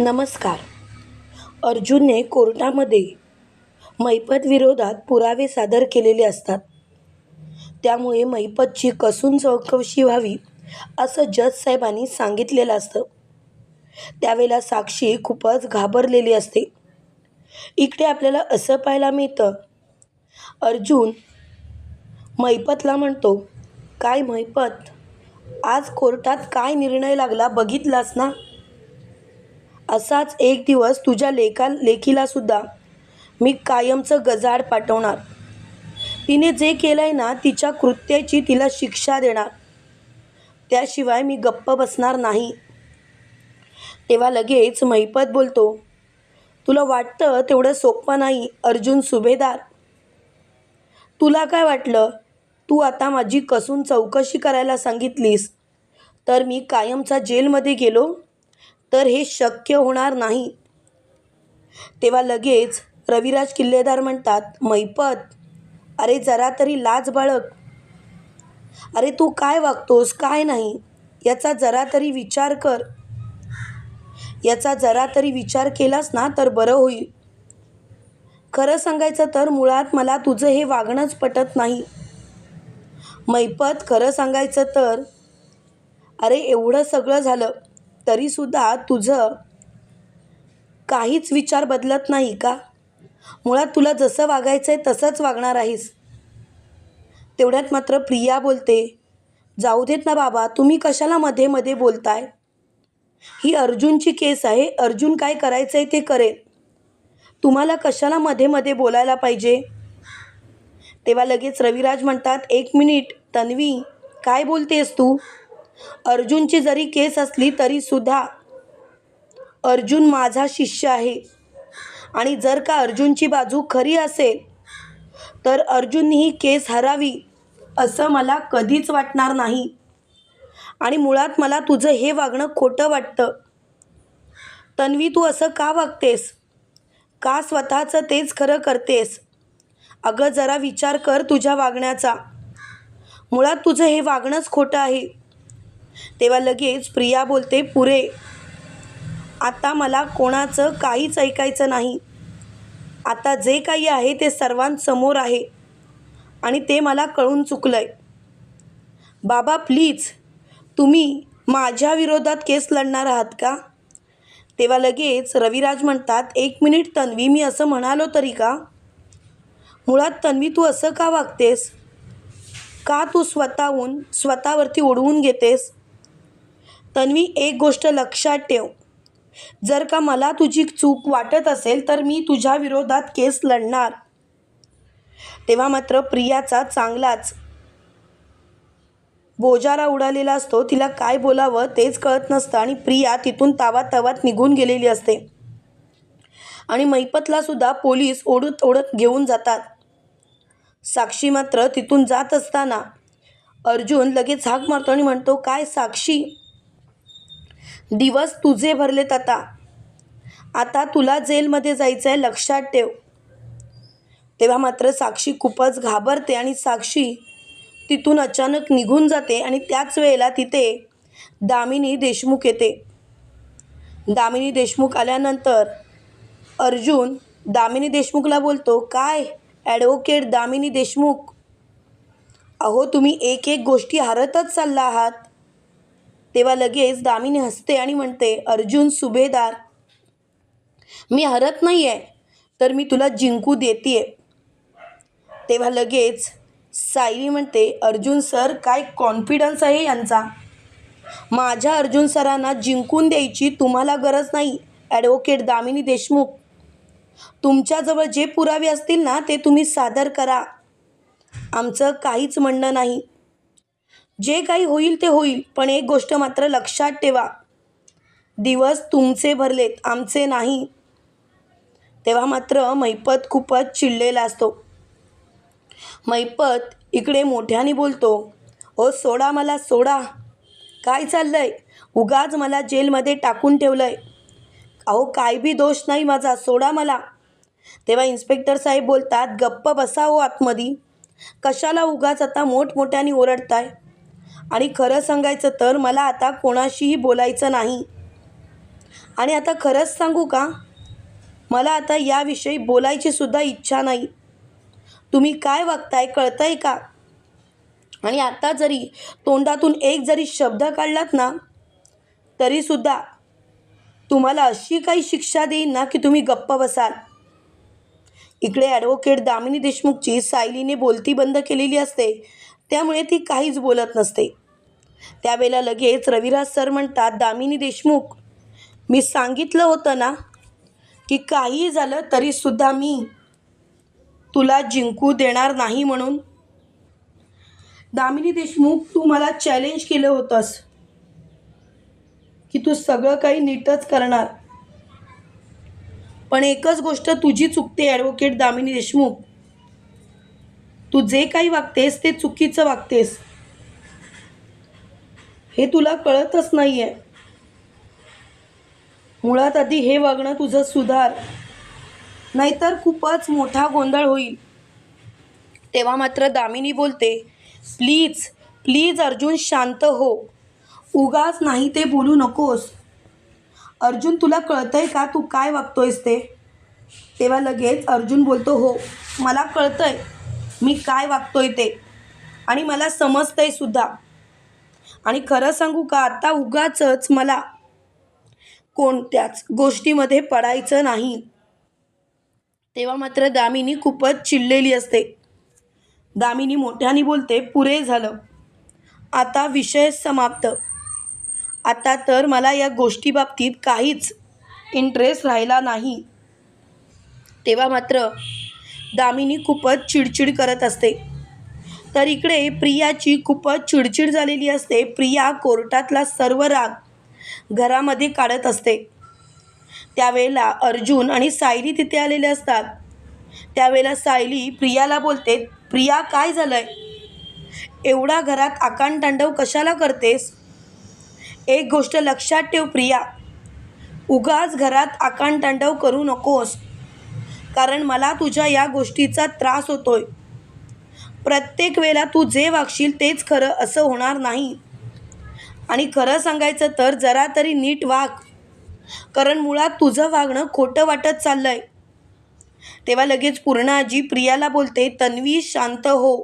नमस्कार. अर्जुनने कोर्टामध्ये मैपत विरोधात पुरावे सादर केलेले असतात. त्यामुळे मैपतची कसून चौकशी व्हावी असं जज साहेबांनी सांगितलेलं असतं. त्यावेळेला साक्षी खूपच घाबरलेली असते. इकडे आपल्याला असं पाहायला मिळतं. अर्जुन मैपतला म्हणतो काय मैपत? आज कोर्टात काय निर्णय लागला बघितलास ना? असाच एक दिवस तुझ्या लेखा लेखीला सुद्धा मी कायमचं गजाड पाठवणार. तिने जे केलं आहे ना तिच्या कृत्याची तिला शिक्षा देणार. त्याशिवाय मी गप्प बसणार नाही. तेव्हा लगेच महिपत बोलतो तुला वाटतं तेवढं सोपं नाही अर्जुन सुभेदार? तुला काय वाटलं? तू आता माझी कसून चौकशी करायला सांगितलीस. तर मी कायमचा जेलमध्ये गेलो? तर हे शक्य होणार नाही. तेव्हा लगेच रविराज किल्लेदार म्हणतात मैपत अरे जरा तरी लाज बाळग. अरे तू काय वागतोस काय नाही याचा जरा तरी विचार कर. याचा जरा तरी विचार केलास ना तर बरं होईल. खरं सांगायचं तर मुळात मला तुझं हे वागणंच पटत नाही. मैपत खरं सांगायचं तर अरे एवढं सगळं झालं. तरीसुद्धा तुझं काहीच विचार बदलत नाही का? मुळात तुला जसं वागायचं आहे तसंच वागणार आहेस. तेवढ्यात मात्र प्रिया बोलते जाऊ देत ना बाबा तुम्ही कशाला मध्ये मध्ये बोलताय? ही अर्जुनची केस आहे अर्जुन काय करायचं आहे ते करेल. तुम्हाला कशाला मध्ये मध्ये बोलायला पाहिजे? तेव्हा लगेच रविराज म्हणतात एक मिनिट तन्वी काय बोलतेस तू? अर्जुनची जरी केस असली तरीसुद्धा अर्जुन माझा शिष्य आहे. आणि जर का अर्जुनची बाजू खरी असेल तर अर्जुननी ही केस हरावी असं मला कधीच वाटणार नाही. आणि मुळात मला तुझं हे वागणं खोटं वाटतं. तन्वी तू असं का वागतेस? का स्वतःचं तेच खरं करतेस? अगं जरा विचार कर तुझ्या वागण्याचा. मुळात तुझं हे वागणंच खोटं आहे. तेव्हा लगेच प्रिया बोलते पुरे आता मला कोणाचं काहीच ऐकायचं नाही. आता जे काही आहे ते सर्वांसमोर आहे आणि ते मला कळून चुकलं आहे बाबा प्लीज तुम्ही माझ्या विरोधात केस लढणार आहात का? तेव्हा लगेच रविराज म्हणतात एक मिनिट तन्वी मी असं म्हणालो तरी का? मुळात तन्वी तू असं का वागतेस? का तू स्वतःहून स्वतःवरती ओढवून घेतेस? तन्वी एक गोष्ट लक्षात ठेव. जर का मला तुझी चूक वाटत असेल तर मी तुझ्या विरोधात केस लढणार. तेव्हा मात्र प्रियाचा चांगलाच बोजारा उडालेला असतो. तिला काय बोलावं तेच कळत नसतं आणि प्रिया तिथून तावात तावात निघून गेलेली असते. आणि मैपतला सुद्धा पोलीस ओढत ओढत घेऊन जातात. साक्षी मात्र तिथून जात असताना अर्जुन लगेच हाक मारतो आणि म्हणतो काय साक्षी? दिवस तुझे भरलेत आता. आता तुला जेलमध्ये जायचं आहे लक्षात ठेव. तेव्हा मात्र साक्षी खूपच घाबरते आणि साक्षी तिथून अचानक निघून जाते आणि त्याच वेळेला तिथे दामिनी देशमुख येते. दामिनी देशमुख आल्यानंतर अर्जुन दामिनी देशमुखला बोलतो काय ॲडव्होकेट दामिनी देशमुख? अहो तुम्ही एक एक गोष्टी हरतच चालला आहात. तेव्हा लगेच दामिनी हसते आणि म्हणते अर्जुन सुभेदार मी हरत नाही आहे तर मी तुला जिंकू देते तेव्हा लगेच सायली म्हणते अर्जुन सर काय कॉन्फिडन्स आहे यांचा? माझ्या अर्जुन सरांना जिंकून द्यायची तुम्हाला गरज नाही ॲडव्होकेट दामिनी देशमुख. तुमच्याजवळ जे पुरावे असतील ना ते तुम्ही सादर करा. आमचं काहीच म्हणणं नाही. जे काही होईल ते होईल पण एक गोष्ट मात्र लक्षात ठेवा. दिवस तुमचे भरलेत आमचे नाही. तेव्हा मात्र मैपत खूपच चिडलेला असतो. मैपत इकडे मोठ्याने बोलतो ओ सोडा मला सोडा. काय चाललंय? उगाच मला जेलमध्ये टाकून ठेवलं आहे अहो काय बी दोष नाही माझा सोडा मला. तेव्हा इन्स्पेक्टर साहेब बोलतात गप्प बसा हो आतमध्ये. कशाला उगाच आता मोठमोठ्याने ओरडताय? आणि खरं सांगायचं तर मला आता कोणाशीही बोलायचं नाही. आणि आता खरंच सांगू का? मला आता याविषयी बोलायची सुद्धा इच्छा नाही. तुम्ही काय वागताय कळतंय का? आणि आता जरी तोंडातून एक जरी शब्द काढलात ना तरीसुद्धा तुम्हाला अशी काही शिक्षा देईन ना की तुम्ही गप्प बसाल. इकडे ॲडव्होकेट दामिनी देशमुखची सायलीने बोलती बंद केलेली असते त्यामुळे ती काहीच बोलत नसते. त्यावेळेला लगेच रविराज सर म्हणतात दामिनी देशमुख मी सांगितलं होतं ना की काही झालं तरीसुद्धा मी तुला जिंकू देणार नाही म्हणून. दामिनी देशमुख तू मला चॅलेंज केलं होतंस की तू सगळं काही नीटच करणार. पण एकच गोष्ट तुझी चुकते ॲडव्होकेट दामिनी देशमुख. तू जे काही वागतेस ते चुकीचं वागतेस. हे तुला कळतच नाही आहे मुळात आधी हे वागणं तुझं सुधार. नाहीतर खूपच मोठा गोंधळ होईल. तेव्हा मात्र दामिनी बोलते प्लीज प्लीज अर्जुन शांत हो. उगाच नाही ते बोलू नकोस. अर्जुन तुला कळतंय का तू काय वागतोयस ते? तेव्हा लगेच अर्जुन बोलतो हो मला कळतंय मी काय वागतोय ते आणि मला समजतंय सुद्धा. आणि खरं सांगू का आता उगाचच मला कोणत्याच गोष्टीमध्ये पडायचं नाही. तेव्हा मात्र दामिनी खूपच चिडलेली असते. दामिनी मोठ्याने बोलते पुरे झालं. आता विषय समाप्त. आता तर मला या गोष्टीबाबतीत काहीच इंटरेस्ट राहिला नाही. तेव्हा मात्र दामिनी खूपच चिडचिड करत असते. तर इकडे प्रियाची खूपच चिडचिड झालेली असते. प्रिया कोर्टातला सर्व राग घरामध्ये काढत असते. त्यावेळेला अर्जुन आणि सायली तिथे आलेले असतात. त्यावेळेला सायली प्रियाला बोलते प्रिया काय झालंय? एवढा घरात आकांडतांडव कशाला करतेस? एक गोष्ट लक्षात ठेव प्रिया. उगाच घरात आकांडतांडव करू नकोस. कारण मला तुझ्या या गोष्टीचा त्रास होतोय. प्रत्येक वेळेला तू जे वागशील तेच खरं असं होणार नाही. आणि खरं सांगायचं तर जरा तरी नीट वाग. कारण मुळात तुझं वागणं खोटं वाटत चाललं आहे तेव्हा लगेच पूर्णाजी प्रियाला बोलते तन्वी शांत हो.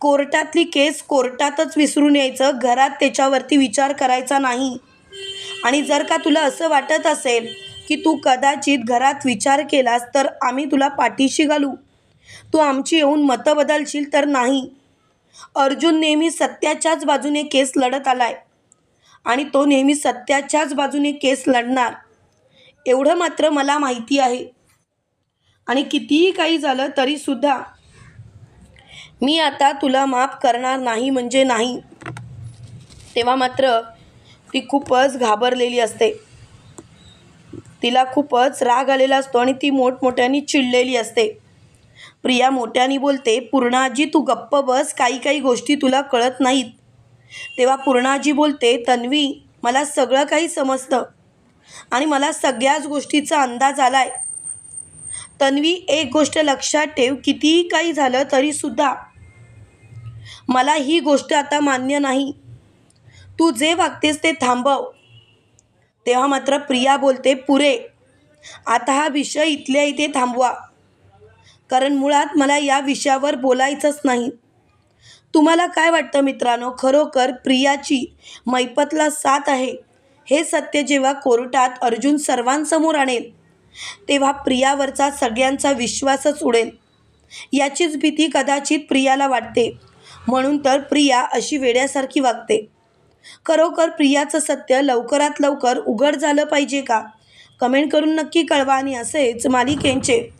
कोर्टातली केस कोर्टातच विसरून यायचं घरात त्याच्यावरती विचार करायचा नाही. आणि जर का तुला असं वाटत असेल की तू कदाचित घरात विचार केलास तर आम्ही तुला पाठीशी घालू. तू आमची येऊन मतं बदलशील तर नाही. अर्जुन नेहमी सत्याच्याच बाजूने केस लढत आलाय. आणि तो नेहमी सत्याच्याच बाजूने केस लढणार. एवढं मात्र मला माहिती आहे. आणि कितीही काही झालं तरीसुद्धा मी आता तुला माफ करणार नाही म्हणजे नाही. तेव्हा मात्र ती खूपच घाबरलेली असते. तिला खूपच राग आलेला असतो आणि ती मोठमोठ्याने चिडलेली असते. प्रिया मोठ्याने बोलते पूर्णाजी तू गप्प बस काही काही गोष्टी तुला कळत नाहीत. तेव्हा पूर्णाजी बोलते तन्वी मला सगळं काही समजतं आणि मला सगळ्याच गोष्टीचा अंदाज आला आहे तन्वी एक गोष्ट लक्षात ठेव कितीही काही झालं तरीसुद्धा मला ही गोष्ट आता मान्य नाही. तू जे वागतेस ते थांबव. तेव्हा मात्र प्रिया बोलते पुरे आता हा विषय इथल्या इथे थांबवा. कारण मुळात मला या विषयावर बोलायचंच नाही. तुम्हाला काय वाटतं मित्रांनो? खरोखर प्रियाची मैपतला साथ आहे. हे सत्य जेव्हा कोर्टात अर्जुन सर्वांसमोर आणेल तेव्हा प्रियावरचा सगळ्यांचा विश्वासच उडेल. याचीच भीती कदाचित प्रियाला वाटते. म्हणून तर प्रिया अशी वेड्यासारखी वागते. खरोखर प्रियाचं सत्य लवकरात लवकर उघड झालं पाहिजे का? कमेंट करून नक्की कळवा आणि असेच मालिकेंचे